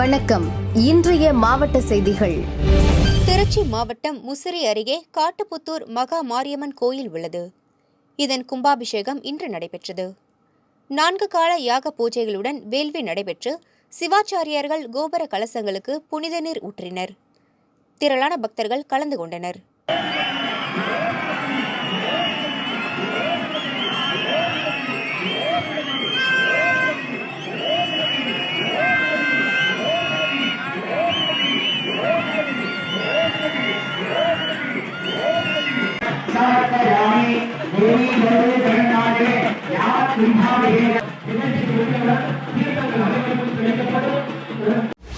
வணக்கம். இன்றைய மாவட்ட செய்திகள். திருச்சி மாவட்டம் முசிறி அருகே காட்டுப்புத்தூர் மகா மாரியம்மன் கோயில் உள்ளது. இதன் கும்பாபிஷேகம் இன்று நடைபெற்றது. நான்கு கால யாக பூஜைகளுடன் வேள்வி நடைபெற்று சிவாச்சாரியார்கள் கோபுர கலசங்களுக்கு புனித நீர் ஊற்றினர். திரளான பக்தர்கள் கலந்து கொண்டனர்.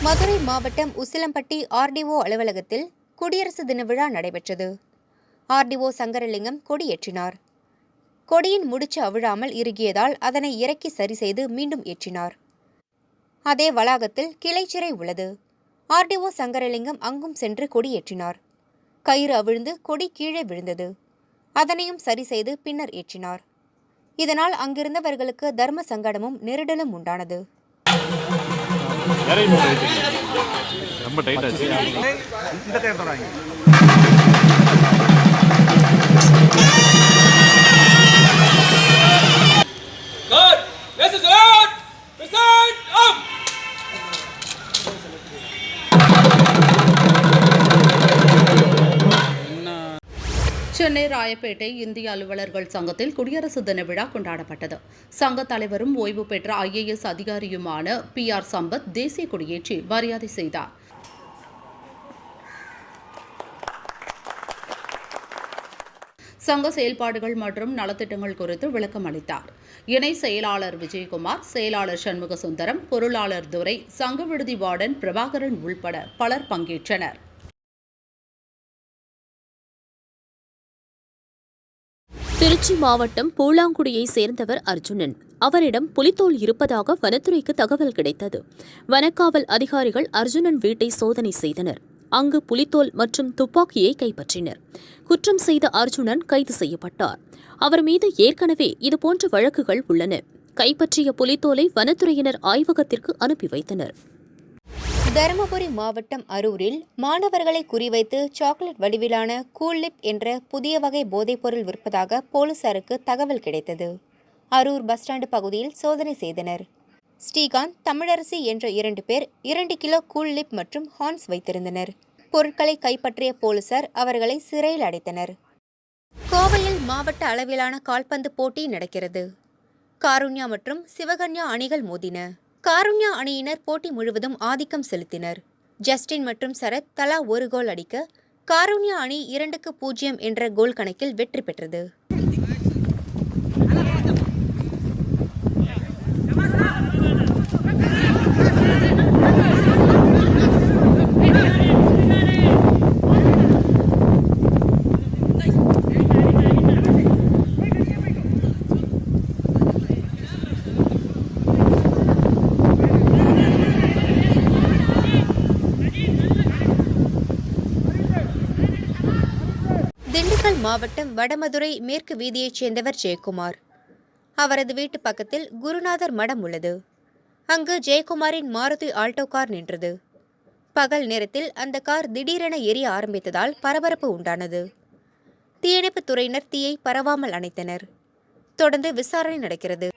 மதுரை மாவட்டம் உசிலம்பட்டி ஆர்டிஓ அலுவலகத்தில் குடியரசு தின விழா நடைபெற்றது. ஆர்டிஓ சங்கரலிங்கம் கொடியேற்றினார். கொடியின் முடிச்சு அவிழாமல் இறுகியதால் அதனை இறக்கி சரி செய்து மீண்டும் ஏற்றினார். அதே வளாகத்தில் கிளைச்சிறை உள்ளது. ஆர்டிஓ சங்கரலிங்கம் அங்கும் சென்று கொடியேற்றினார். கயிறு அவிழ்ந்து கொடி கீழே விழுந்தது. அதனையும் சரி செய்து பின்னர் ஏற்றினார். இதனால் அங்கிருந்தவர்களுக்கு தர்ம சங்கடமும் நெருடலும் உண்டானது. ரொம்ப சென்னை ராயப்பேட்டை இந்திய அலுவலர்கள் சங்கத்தில் குடியரசு தின விழா கொண்டாடப்பட்டது. சங்க தலைவரும் ஓய்வு பெற்ற ஐஏஎஸ் அதிகாரியுமான பி ஆர் சம்பத் தேசிய கொடியேற்றி மரியாதை செய்தார். சங்க செயல்பாடுகள் மற்றும் நலத்திட்டங்கள் குறித்து விளக்கம் அளித்தார். இணை செயலாளர் விஜயகுமார் செயலாளர் சண்முக சுந்தரம் பொருளாளர் துரை சங்க விடுதி வார்டன் பிரபாகரன் உள்பட பலர் பங்கேற்றனர். திருச்சி மாவட்டம் பூலாங்குடியை சேர்ந்தவர் அர்ஜுனன். அவரிடம் புலித்தோல் இருப்பதாக வனத்துறைக்கு தகவல் கிடைத்தது. வனக்காவல் அதிகாரிகள் அர்ஜுனன் வீட்டை சோதனை செய்தனர். அங்கு புலித்தோல் மற்றும் துப்பாக்கியை கைப்பற்றினர். குற்றம் செய்த அர்ஜுனன் கைது செய்யப்பட்டார். அவர் மீது ஏற்கனவே இதுபோன்ற வழக்குகள் உள்ளன. கைப்பற்றிய புலித்தோலை வனத்துறையினர் ஆய்வகத்திற்கு அனுப்பி வைத்தனர். தருமபுரி மாவட்டம் அரூரில் மாணவர்களை குறிவைத்து சாக்லேட் வடிவிலான கூல்லிப் என்ற புதிய வகை போதைப்பொருள் விற்பதாக போலீசாருக்கு தகவல் கிடைத்தது. அரூர் பஸ் ஸ்டாண்டு பகுதியில் சோதனை செய்தனர். ஸ்ரீகாந்த் தமிழரசி என்ற இரண்டு பேர் இரண்டு கிலோ கூல்லிப் மற்றும் ஹார்ன்ஸ் வைத்திருந்தனர். பொருட்களை கைப்பற்றிய போலீசார் அவர்களை சிறையில் அடைத்தனர். கோவையில் மாவட்ட அளவிலான கால்பந்து போட்டி நடக்கிறது. காருண்யா மற்றும் சிவகன்யா அணிகள் மோதின. காருண்யா அணியினர் போட்டி முழுவதும் ஆதிக்கம் செலுத்தினர். ஜஸ்டின் மற்றும் சரத் தலா ஒரு கோல் அடிக்க காருண்யா அணி இரண்டுக்கு பூஜ்ஜியம் என்ற கோல் கணக்கில் வெற்றி பெற்றது. நாமக்கல் மாவட்டம் வடமதுரை மேற்கு வீதியைச் சேர்ந்தவர் ஜெயக்குமார். அவரது வீட்டு பக்கத்தில் குருநாதர் மடம் உள்ளது. அங்கு ஜெயக்குமாரின் மாருதி ஆல்டோ கார் நின்றது. பகல் நேரத்தில் அந்த கார் திடீரென எரிய ஆரம்பித்ததால் பரபரப்பு உண்டானது. தீயணைப்புத் துறையினர் தீயை பரவாமல் அணைத்தனர். தொடர்ந்து விசாரணை நடக்கிறது.